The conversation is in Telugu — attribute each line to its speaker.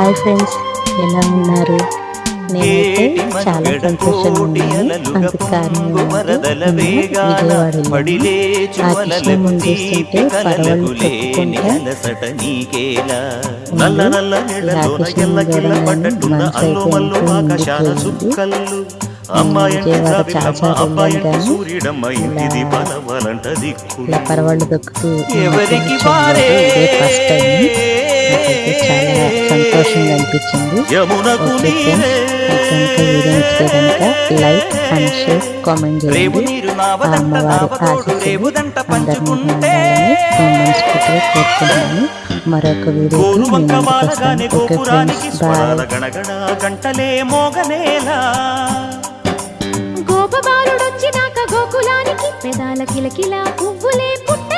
Speaker 1: హాయ్ ఫ్రెండ్స్ ఎలా ఉన్నారు? నేనైతే చాలా సంతోషంగా ఉన్నాను. అందుకు తొక్కుకుంటా ఇలా పరవళ్ళు దొక్కుతూ
Speaker 2: ఎవరికి
Speaker 1: ఫస్ట్ టైం. చాలా సంతోషంగా అనిపించింది. Video like and share comment చేయండి. అమ్మవారి ఆశీస్సులు కోరుకుంటున్నాను. మరొక
Speaker 2: గణగణ గంటలే మోగనేలా.
Speaker 3: గోపబాలుడొచ్చినాక గోకులానికి పెదాల కిలకిల పువ్వులే పుట్టలే